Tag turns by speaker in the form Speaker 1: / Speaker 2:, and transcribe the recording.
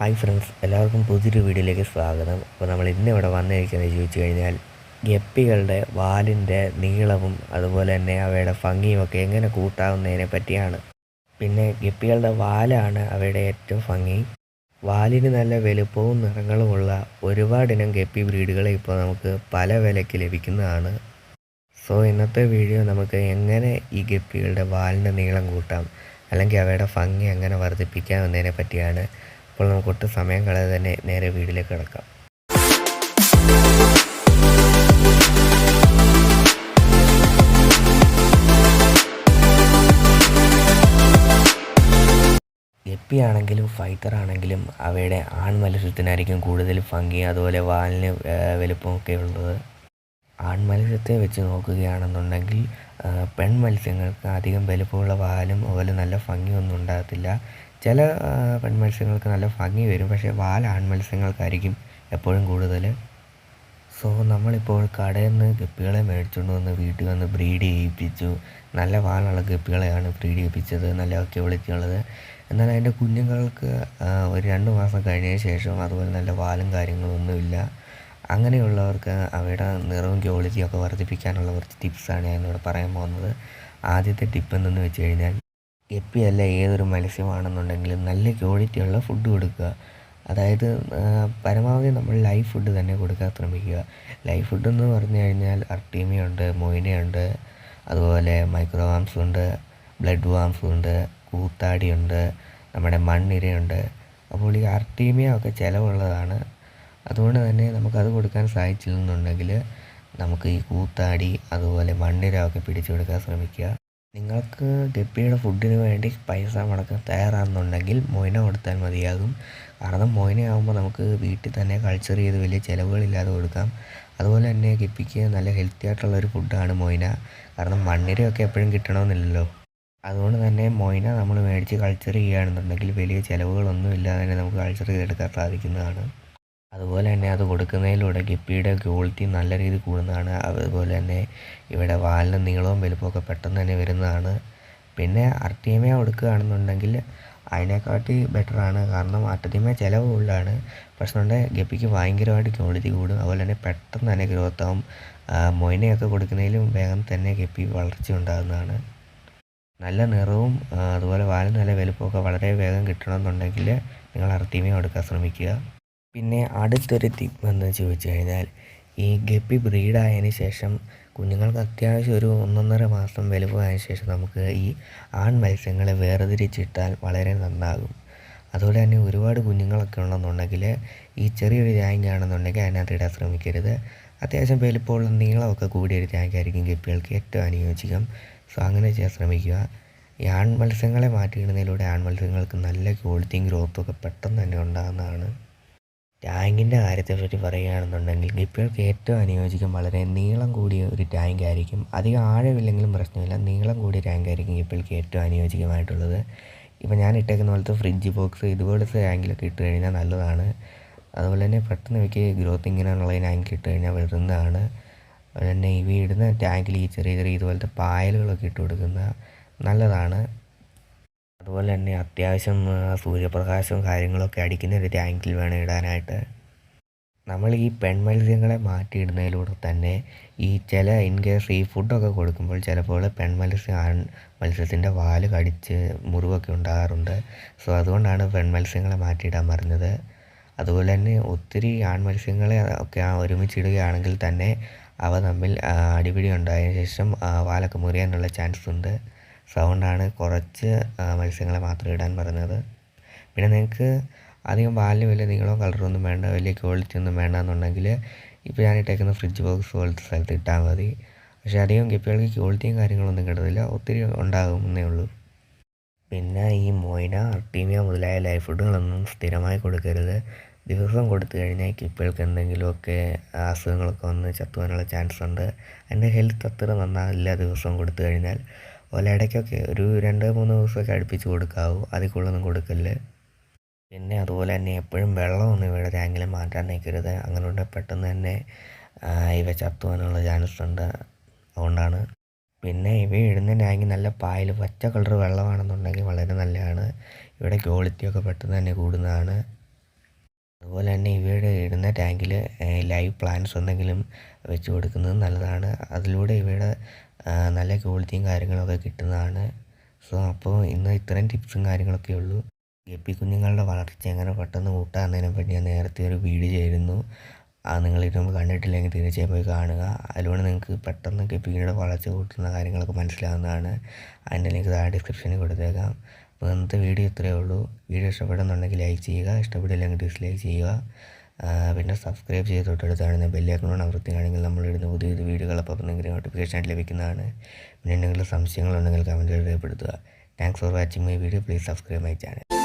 Speaker 1: Hi friends എല്ലാവർക്കും പുതിയൊരു വീഡിയോയിലേക്ക് സ്വാഗതം. അപ്പോൾ നമ്മൾ ഇന്ന് ഇവിടെ വന്നിരിക്കുന്നത് ചോദിച്ചു കഴിഞ്ഞാൽ ഗപ്പികളുടെ വാലിന്റെ നീളവും അതുപോലെ തന്നെ അവയുടെ ഭംഗിയും ഒക്കെ എങ്ങനെ കൂട്ടാവുന്നതിനെ പറ്റിയാണ്. പിന്നെ ഗപ്പികളുടെ വാലാണ് അവയുടെ ഏറ്റവും ഭംഗി. വാലിന് നല്ല വലുപ്പവും നിറങ്ങളുമുള്ള ഒരുപാടിനം ഗപ്പി ബ്രീഡുകൾ ഇപ്പോൾ നമുക്ക് പല വിലയ്ക്ക് ലഭിക്കുന്നതാണ്. സോ ഇന്നത്തെ വീഡിയോ നമുക്ക് എങ്ങനെ ഈ ഗപ്പികളുടെ വാലിന്റെ നീളം കൂട്ടാം അല്ലെങ്കിൽ അവയുടെ ഭംഗി എങ്ങനെ വർദ്ധിപ്പിക്കാം എന്നതിനെ പറ്റിയാണ് അപ്പോൾ നമുക്ക് ഒട്ടും സമയം കളയാതെ തന്നെ നേരെ വീട്ടിലേക്ക് കിടക്കാം. എപ്പി ആണെങ്കിലും ഫൈറ്റർ ആണെങ്കിലും അവയുടെ ആൺ മത്സ്യത്തിനായിരിക്കും കൂടുതൽ ഭംഗി. അതുപോലെ വാലിന് വലുപ്പം വലുപ്പമൊക്കെ ഉള്ളത്. ആൺ മത്സ്യത്തെ വെച്ച് നോക്കുകയാണെന്നുണ്ടെങ്കിൽ ആ, പെൺ മത്സ്യങ്ങൾക്ക് അധികം വലുപ്പമുള്ള വാലും അതുപോലെ നല്ല ഭംഗിയൊന്നും ഉണ്ടാകത്തില്ല. ചില പെൺമത്സ്യങ്ങൾക്ക് നല്ല ഭംഗി വരും. പക്ഷേ വാൽ ആൺമത്സ്യങ്ങൾക്കായിരിക്കും എപ്പോഴും കൂടുതൽ. സോ നമ്മളിപ്പോൾ കടയിൽ നിന്ന് ഗപ്പികളെ മേടിച്ചുകൊണ്ട് വന്ന് വീട്ടിൽ വന്ന് ബ്രീഡ് ചെയ്യിപ്പിച്ചു. നല്ല വാലുള്ള ഗപ്പികളെയാണ് ബ്രീഡ് ചെയ്യിപ്പിച്ചത്. നല്ല ക്വാളിറ്റി ഉള്ളത് എന്നാൽ അതിന്റെ കുഞ്ഞുങ്ങൾക്ക് ഒരു രണ്ട് മാസം കഴിഞ്ഞതിന് ശേഷം അതുപോലെ നല്ല വാലും കാര്യങ്ങളൊന്നുമില്ല അങ്ങനെയുള്ളവർക്ക് അവയുടെ നിറവും ഒക്കെ വർദ്ധിപ്പിക്കാനുള്ള കുറച്ച് ടിപ്സാണ് ഇവിടെ പറയാൻ പോകുന്നത്. ആദ്യത്തെ ടിപ്പ് എന്തെന്ന് വെച്ച് കഴിഞ്ഞാൽ ഗപ്പിയല്ല ഏതൊരു മത്സ്യമാണെന്നുണ്ടെങ്കിലും നല്ല ക്വാളിറ്റിയുള്ള ഫുഡ് കൊടുക്കുക. അതായത് പരമാവധി നമ്മൾ ലൈവ് ഫുഡ് തന്നെ കൊടുക്കാൻ ശ്രമിക്കുക. ലൈവ് ഫുഡ് എന്ന് പറഞ്ഞു കഴിഞ്ഞാൽ അർട്ടീമിയുണ്ട് മൊയിനയുണ്ട് അതുപോലെ മൈക്രോ വാംസ് ഉണ്ട് ബ്ലഡ് വാംസ് ഉണ്ട് കൂത്താടിയുണ്ട് നമ്മുടെ മണ്ണിരയുണ്ട്. അപ്പോൾ ഈ അർട്ടീമിയ ഒക്കെ ചിലവുള്ളതാണ്. അതുകൊണ്ട് തന്നെ നമുക്കത് കൊടുക്കാൻ സാധിച്ചില്ലെന്നുണ്ടെങ്കിൽ നമുക്ക് ഈ കൂത്താടി അതുപോലെ മണ്ണിര ഒക്കെ പിടിച്ചു കൊടുക്കാൻ ശ്രമിക്കുക. നിങ്ങൾക്ക് ഗപ്പിയുടെ ഫുഡിന് വേണ്ടി പൈസ മുടക്കാൻ തയ്യാറാണെന്നുണ്ടെങ്കിൽ മൊയ്ന കൊടുത്താൽ മതിയാകും. കാരണം മൊയ്നയാകുമ്പോൾ നമുക്ക് വീട്ടിൽ തന്നെ കൾച്ചർ ചെയ്ത് വലിയ ചിലവുകളില്ലാതെ കൊടുക്കാം. അതുപോലെ തന്നെ ഗപ്പിക്ക് നല്ല ഹെൽത്തി ആയിട്ടുള്ള ഒരു ഫുഡാണ് മൊയ്ന. കാരണം മണ്ണിരയൊക്കെ എപ്പോഴും കിട്ടണമെന്നില്ലല്ലോ. അതുകൊണ്ട് തന്നെ മൊയ്ന നമ്മൾ മേടിച്ച് കൾച്ചർ ചെയ്യുകയാണെന്നുണ്ടെങ്കിൽ വലിയ ചിലവുകളൊന്നും ഇല്ലാതെ തന്നെ നമുക്ക് കൾച്ചർ ചെയ്തെടുക്കാൻ സാധിക്കുന്നതാണ്. അതുപോലെ തന്നെ അത് കൊടുക്കുന്നതിലൂടെ ഗപ്പിയുടെ ക്വാളിറ്റി നല്ല രീതിയിൽ കൂടുന്നതാണ്. അതുപോലെ തന്നെ ഇവിടെ വാലിന് നീളവും വലുപ്പമൊക്കെ പെട്ടെന്ന് തന്നെ വരുന്നതാണ്. പിന്നെ അർട്ടീമയ കൊടുക്കുകയാണെന്നുണ്ടെങ്കിൽ അതിനെക്കാട്ടി ബെറ്ററാണ് കാരണം അർട്ടീമയ ചിലവ് കൂടുതലാണ്. പ്രശ്നമുണ്ട് ഗപ്പിക്ക് ഭയങ്കരമായിട്ട് ക്വാളിറ്റി കൂടും. അതുപോലെ തന്നെ പെട്ടെന്ന് തന്നെ ഗ്രോത്ത് ആവും. മൊയിനയൊക്കെ കൊടുക്കുന്നതിലും വേഗം തന്നെ ഗപ്പി വളർച്ച ഉണ്ടാകുന്നതാണ്. നല്ല നിറവും അതുപോലെ വാലിന് നല്ല വലുപ്പമൊക്കെ വളരെ വേഗം കിട്ടണമെന്നുണ്ടെങ്കിൽ നിങ്ങൾ അർട്ടീമയ കൊടുക്കാൻ ശ്രമിക്കുക. പിന്നെ അടുത്തൊരു ടിപ്പ് എന്ന് ചോദിച്ചു കഴിഞ്ഞാൽ ഈ ഗപ്പി ബ്രീഡായതിന് ശേഷം കുഞ്ഞുങ്ങൾക്ക് അത്യാവശ്യം ഒരു ഒന്നൊന്നര മാസം വലുപ്പമായതിനു ശേഷം നമുക്ക് ഈ ആൺ മത്സ്യങ്ങളെ വേർതിരിച്ചിട്ടാൽ വളരെ നന്നാകും. അതുപോലെ തന്നെ ഒരുപാട് കുഞ്ഞുങ്ങളൊക്കെ ഉണ്ടെന്നുണ്ടെങ്കിൽ ഈ ചെറിയൊരു ടാങ്ക് ആണെന്നുണ്ടെങ്കിൽ അതിനകത്ത് ഇടാൻ ശ്രമിക്കരുത്. അത്യാവശ്യം വലുപ്പമുള്ള നീളമൊക്കെ കൂടിയ ഒരു ടാങ്ക് ആയിരിക്കും ഗപ്പികൾക്ക് ഏറ്റവും അനുയോജ്യം. സോ അങ്ങനെ ചെയ്യാൻ ശ്രമിക്കുക. ഈ ആൺ മത്സ്യങ്ങളെ മാറ്റിയിടുന്നതിലൂടെ ആൺ മത്സ്യങ്ങൾക്ക് നല്ല ക്വാളിറ്റിയും ഗ്രോത്തും ഒക്കെ പെട്ടെന്ന് തന്നെ ഉണ്ടാകുന്നതാണ്. ടാങ്കിന്റെ കാര്യത്തെപ്പറ്റി പറയുകയാണെന്നുണ്ടെങ്കിൽ ഗപ്പികൾക്ക് ഏറ്റവും അനുയോജ്യം വളരെ നീളം കൂടിയ ഒരു ടാങ്ക് ആയിരിക്കും. അധികം ആഴമില്ലെങ്കിലും പ്രശ്നമില്ല. നീളം കൂടിയ ടാങ്ക് ആയിരിക്കും ഗപ്പികൾക്ക് ഏറ്റവും അനുയോജ്യമായിട്ടുള്ളത്. ഇപ്പോൾ ഞാൻ ഇട്ടേക്കുന്ന പോലത്തെ ഫ്രിഡ്ജ് ബോക്സ് ഇതുപോലത്തെ ടാങ്കിലൊക്കെ ഇട്ട് കഴിഞ്ഞാൽ നല്ലതാണ്. അതുപോലെ തന്നെ പെട്ടെന്ന് ഇവയ്ക്ക് ഗ്രോത്ത് ഇങ്ങനെയുള്ള ടാങ്കിൽ ഇട്ട് കഴിഞ്ഞാൽ വരുന്നതാണ് അതുപോലെ തന്നെ ഇവ ഇടുന്ന ടാങ്കിൽ ഈ ചെറിയ ചെറിയ ഇതുപോലത്തെ പായലുകളൊക്കെ ഇട്ട് കൊടുക്കുന്ന നല്ലതാണ്. അതുപോലെ തന്നെ അത്യാവശ്യം സൂര്യപ്രകാശവും കാര്യങ്ങളൊക്കെ അടിക്കുന്ന ഒരു ടാങ്കിൽ വേണം ഇടാനായിട്ട്. നമ്മൾ ഈ പെൺമത്സ്യങ്ങളെ മാറ്റിയിടുന്നതിലൂടെ തന്നെ ഈ ചില ഇൻ കേസ് ഈ ഫുഡൊക്കെ കൊടുക്കുമ്പോൾ ചിലപ്പോൾ പെൺമത്സ്യം ആൺ മത്സ്യത്തിന്റെ വാൽ കടിച്ച് മുറിവൊക്കെ ഉണ്ടാകാറുണ്ട്. സോ അതുകൊണ്ടാണ് പെൺമത്സ്യങ്ങളെ മാറ്റിയിടാൻ പറഞ്ഞത്. അതുപോലെ തന്നെ ഒത്തിരി ആൺ മത്സ്യങ്ങളെ ഒക്കെ ഒരുമിച്ചിടുകയാണെങ്കിൽ തന്നെ അവ തമ്മിൽ അടിപിടി ഉണ്ടായതിനു ശേഷം വാലൊക്കെ മുറിയാനുള്ള ചാൻസ് ഉണ്ട് സോ അതുകൊണ്ടാണ് കുറച്ച് മത്സ്യങ്ങളെ മാത്രം ഇടാൻ പറഞ്ഞത്. പിന്നെ നിങ്ങൾക്ക് അധികം വാലിന് വലിയ നീളവും കളറൊന്നും വേണ്ട വലിയ ക്വാളിറ്റി ഒന്നും വേണ്ട എന്നുണ്ടെങ്കിൽ ഇപ്പോൾ ഞാൻ ഇട്ടേക്കുന്ന ഫ്രിഡ്ജ് ബോക്സ് പോലത്തെ സ്ഥലത്ത് ഇട്ടാൽ മതി. പക്ഷേ അധികം ഗപ്പികൾക്ക് ക്വാളിറ്റിയും കാര്യങ്ങളൊന്നും കിട്ടത്തില്ല ഒത്തിരി ഉണ്ടാകും എന്നേ ഉള്ളൂ. പിന്നെ ഈ മൊയ്ന അർട്ടീമിയ മുതലായ ലൈഫ് ഫുഡുകളൊന്നും സ്ഥിരമായി കൊടുക്കരുത്. ദിവസം കൊടുത്തു കഴിഞ്ഞാൽ കിപ്പികൾക്ക് എന്തെങ്കിലുമൊക്കെ അസുഖങ്ങളൊക്കെ വന്ന് ചത്തുവാനുള്ള ചാൻസ് ഉണ്ട്. അതിന്റെ ഹെൽത്ത് അത്ര നന്നാവില്ല ദിവസം കൊടുത്തു കഴിഞ്ഞാൽ. ഇടയ്ക്കൊക്കെ ഒരു രണ്ട് മൂന്ന് ദിവസമൊക്കെ അടുപ്പിച്ച് കൊടുക്കാവൂ. അതിൽ കൂടുതലൊന്നും കൊടുക്കല്ല്? പിന്നെ അതുപോലെ തന്നെ എപ്പോഴും വെള്ളമൊന്നും ഇവയുടെ ടാങ്കിൽ മാറ്റാൻ നിൽക്കരുത്. അങ്ങനെ പെട്ടെന്ന് തന്നെ ഇവ ചത്തുവാനുള്ള ചാൻസ് ഉണ്ട്. അതുകൊണ്ടാണ്. പിന്നെ ഇവ ഇടുന്ന ടാങ്കിൽ നല്ല പായൽ പച്ച കളർ വെള്ളമാണെന്നുണ്ടെങ്കിൽ വളരെ നല്ലതാണ്. ഇവിടെ ക്വാളിറ്റിയൊക്കെ പെട്ടെന്ന് തന്നെ കൂടുന്നതാണ്. അതുപോലെ തന്നെ ഇവയുടെ ഇടുന്ന ടാങ്കിൽ ലൈവ് പ്ലാന്റ്സ് എന്തെങ്കിലും വെച്ച് കൊടുക്കുന്നത് നല്ലതാണ്. അതിലൂടെ ഇവയുടെ നല്ല ക്വാളിറ്റിയും കാര്യങ്ങളൊക്കെ കിട്ടുന്നതാണ്. സോ അപ്പോൾ ഇന്ന് ഇത്രയും ടിപ്സും കാര്യങ്ങളൊക്കെ ഉള്ളൂ. ഗപ്പി കുഞ്ഞുങ്ങളുടെ വളർച്ച എങ്ങനെ പെട്ടെന്ന് കൂട്ടാമെന്നതിനെ പറ്റി ഞാൻ നേരത്തെ ഒരു വീഡിയോ ചെയ്തിരുന്നു. അത് നിങ്ങൾ ഇരുമ്പോൾ കണ്ടിട്ടില്ലെങ്കിൽ തീർച്ചയായും പോയി കാണുക. അതിലൂടെ നിങ്ങൾക്ക് പെട്ടെന്ന് ഗപ്പിയുടെ വളർച്ച കൂട്ടുന്ന കാര്യങ്ങളൊക്കെ മനസ്സിലാവുന്നതാണ്. അതിന്റെ ലിങ്ക് താഴെ ഡിസ്ക്രിപ്ഷനിൽ കൊടുത്തേക്കാം. അപ്പോൾ ഇന്നത്തെ വീഡിയോ ഇത്രയേ ഉള്ളൂ. വീഡിയോ ഇഷ്ടപ്പെടുന്നുണ്ടെങ്കിൽ ലൈക്ക് ചെയ്യുക. ഇഷ്ടപ്പെടില്ലെങ്കിൽ ഡിസ്ലൈക്ക് ചെയ്യുക. പിന്നെ സബ്സ്ക്രൈബ് ചെയ്ത് തൊട്ടടുത്താണ് ബെല്ലൈക്കണോട് നമ്മൾ നമ്മളിടുന്ന പുതിയ പുതിയ വീഡിയോകൾ അപ്പോൾ നിങ്ങൾക്ക് നോട്ടിഫിക്കേഷൻ ലഭിക്കുന്നതാണ്. പിന്നെ എന്തെങ്കിലും സംശയങ്ങളുണ്ടെങ്കിൽ കമന്റ് രേഖപ്പെടുത്തുക. Thanks for watching my video please subscribe my channel